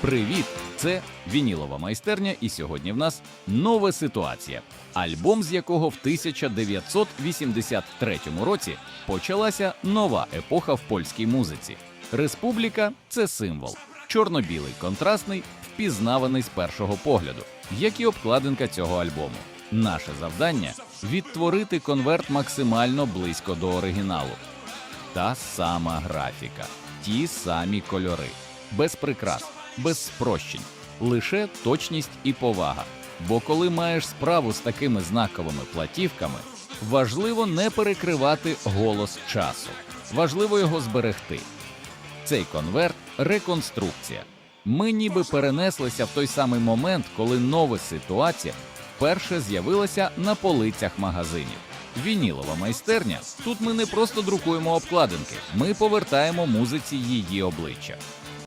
Привіт! Це Вінілова майстерня, і сьогодні в нас нова ситуація. Альбом, з якого в 1983 році почалася нова епоха в польській музиці. Республіка це символ, чорно-білий, контрастний, впізнаваний з першого погляду, як і обкладинка цього альбому. Наше завдання відтворити конверт максимально близько до оригіналу. Та сама графіка, ті самі кольори, без прикрас, без спрощень, лише точність і повага. Бо коли маєш справу з такими знаковими платівками, важливо не перекривати голос часу, важливо його зберегти. Цей конверт реконструкція. Ми ніби перенеслися в той самий момент, коли нова ситуація вперше з'явилася на полицях магазинів. Вінілова майстерня. Тут ми не просто друкуємо обкладинки, ми повертаємо музиці її обличчя.